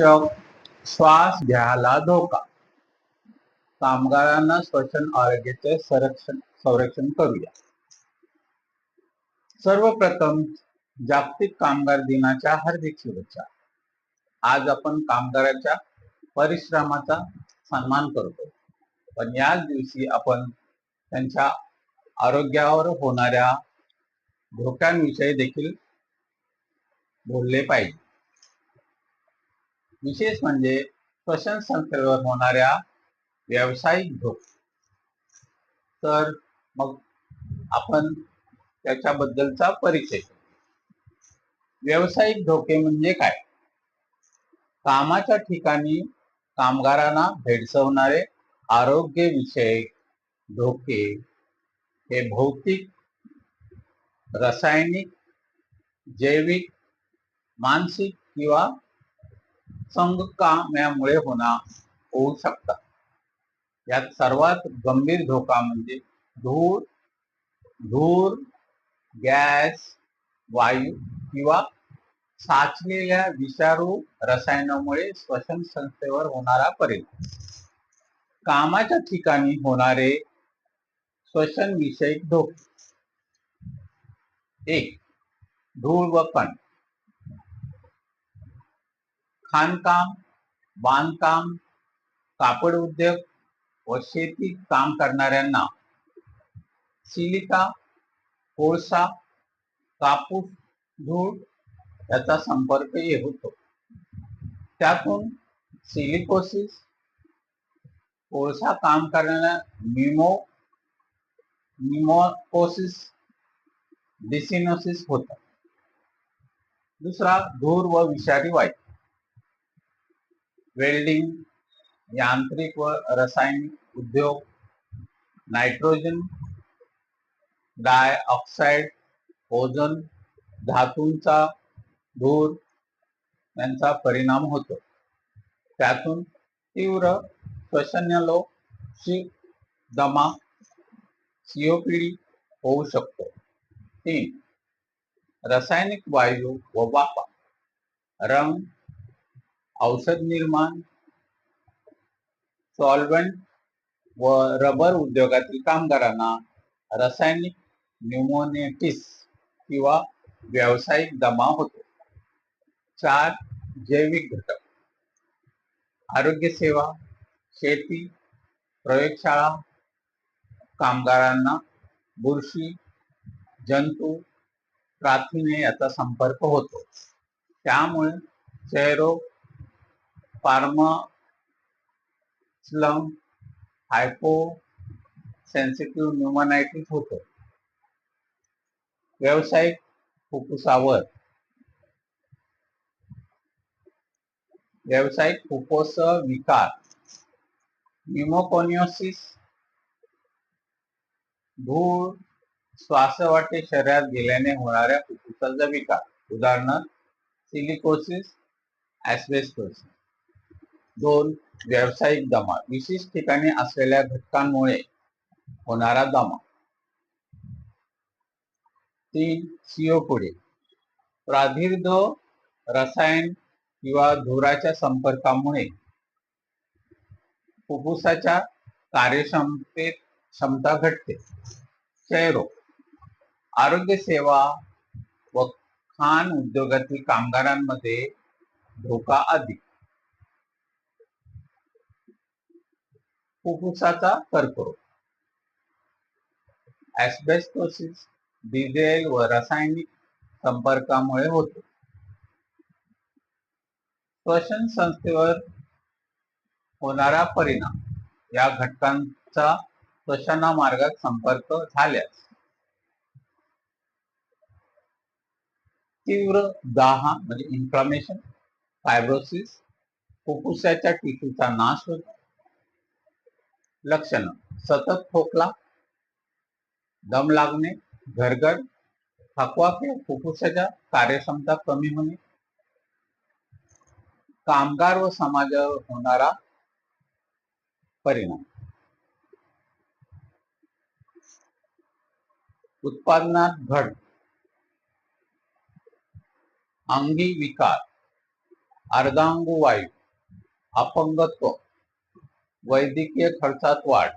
श्वास घ्यायला धोका. कामगारांना श्वसन आरोग्याचे संरक्षण संरक्षण करूया. सर्वप्रथम जागतिक कामगार दिनाच्या हार्दिक शुभेच्छा. आज आपण कामगाराच्या परिश्रमाचा सन्मान करतो पण याच दिवशी आपण त्यांच्या आरोग्यावर होणाऱ्या धोक्यांविषयी देखील बोलले पाहिजे. विशेष म्हणजे श्वसन संस्थेवर होणाऱ्या व्यावसायिक धोके तर मग आपण त्याच्याबद्दलचा परिचय व्यावसायिक धोके म्हणजे काय? कामाच्या ठिकाणी कामगारांना भेडसवणारे आरोग्यविषयक धोके हे भौतिक रासायनिक जैविक मानसिक किंवा संगकाम्यामुळे होणार होऊ शकतात यात सर्वात गंभीर धोका म्हणजे धूर धूर गॅस वायू किंवा साचलेल्या विषारू रसायनामुळे श्वसन संस्थेवर होणारा परिणाम. कामाच्या ठिकाणी होणारे श्वसन विषयक धोके. एक धूळ व कण. खाणकाम बांधकाम, कापड उद्योग व शेती काम करणाऱ्यांना सिलिका, कोळसा, कापूस संपर्क ये होतो. सिलिकोसिस काम करणाऱ्या निमो, निमोकोसिस, डिसिनोसिस होतात. दुसरा धूर व विषारी वायू. वेल्डिंग यांत्रिक व रासायनिक उद्योग नायट्रोजन डाय ऑक्साईड धातूंचा धूर यांचा परिणाम होतो. त्यातून तीव्र श्वसनलो शी दमा सीओपीडी होऊ शकतो. तीन रासायनिक वायू व वापा रंग औषध निर्माण सॉल्वंट व रबर उद्योगातील कामगारांना रासायनिक न्यूमोनेटिस किंवा व्यावसायिक दमा होतो. चार जैविक घटक. आरोग्य सेवा शेती प्रयोगशाळा कामगारांना बुरशी जंतू प्राथिने याचा संपर्क होतो. त्यामुळे क्षयरोग फार्मा स्लम हायपो सेन्सिटिव्ह न्युमनायटिस होतो. व्यावसायिक फुफ्फुसावर व्यावसायिक फुफ्फुस विकार न्युमोकोनियोसिस धूळ श्वासवाटे शरीरात गेल्याने होणाऱ्या फुफ्फुसाचा विकार. उदाहरणार्थ सिलिकोसिस ऍस्बेस्टोसिस दोन व्यावसायिक दमा विशेष ठिकाणी असलेल्या घटकांमुळे होणारा दमा. तीन सीओ पुढे. प्राधिर्द रसायन किंवा धुराच्या संपर्कामुळे फुफ्फुसाच्या कार्यक्षमतेत क्षमता घटते. क्षयरोग. आरोग्य सेवा व खाण उद्योगातील कामगारांमध्ये धोका अधिक. फुफ्फुसाचा कर्करोग. ऍस्बेस्टोसिस डिझेल व रासायनिक संपर्कामुळे होतो. श्वसन संस्थेवर होणारा परिणाम या घटकांचा श्वसना मार्गात संपर्क झाल्यास तीव्र दाह म्हणजे इन्फ्लामेशन फायब्रोसिस फुफ्फुसाच्या टिशूचा नाश होतो. लक्षण. सतत खोकला दम लागणे घरगड थकवा किंवा फुफ्फुसाच्या कार्यक्षमता कमी होणे कामगार व समाजावर होणारा परिणाम. उत्पादनात घट. अंगी विकार अर्धांगवायू अपंगत्व. वैद्यकीय खर्चात वाढ.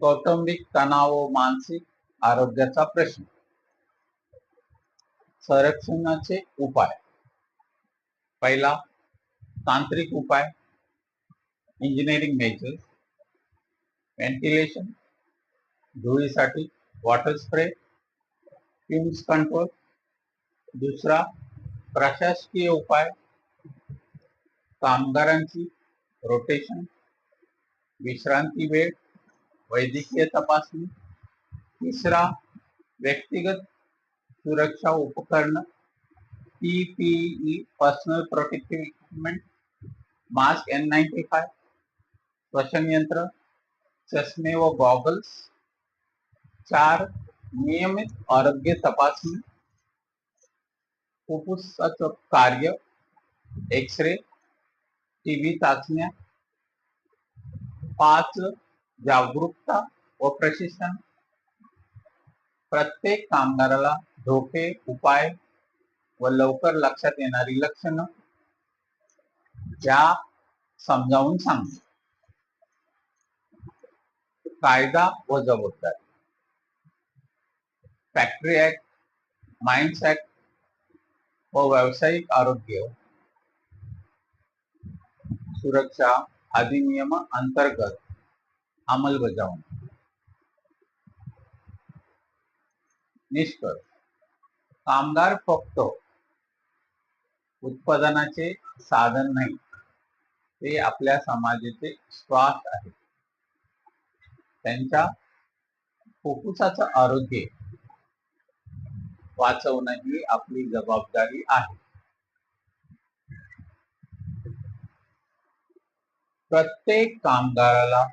कौटुंबिक तणाव व मानसिक आरोग्याचा प्रश्न. संरक्षणाचे उपाय. पहिला, तांत्रिक उपाय. इंजिनिअरिंग मेजर्स व्हेंटिलेशन धुळीसाठी वॉटर स्प्रे फ्युम्स कंट्रोल दुसरा, प्रशासकीय उपाय. कामगारांची रोटेशन, विश्रांती वेळ, वैद्यकीय तपासणी, तिसरा, व्यक्तिगत सुरक्षा उपकरण PPE personal protective equipment mask N ninety five श्वसन यंत्र चष्मे व गॉगल्स चार, नियमित आरोग्य तपासणी, फुफ्फुसाचं कार्य एक्स टीबी चाचण्या पाच जागरूकता व प्रशिक्षण। प्रत्येक कामगाराला धोके उपाय व लवकर लक्षात येणारी लक्षणं या समजावून सांगणे कायदा व जबाबदारी. फॅक्टरी ऍक्ट माइन्स ऍक्ट व व्यावसायिक आरोग्य सुरक्षा अधिनियम अंतर्गत अंमलबजावणी. निष्कर्ष. कामगार फक्त उत्पादनाचे साधन नाही ते आपल्या समाजाचे श्वास आहे. त्यांच्या फुफ्फुसाचं आरोग्य वाचवणं ही आपली जबाबदारी आहे. प्रत्येक कामगाराला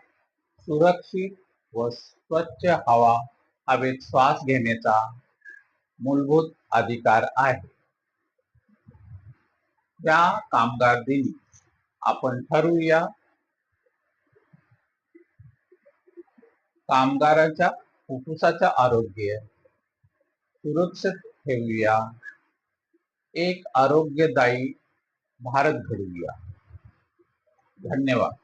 सुरक्षित व स्वच्छ हवा हवेत श्वास घेण्याचा मूलभूत अधिकार आहे. या कामगार दिनी आपण ठरवूया कामगारांच्या फुफ्फुसाच्या आरोग्य सुरक्षित ठेवूया. एक आरोग्यदायी भारत घडवूया. धन्यवाद.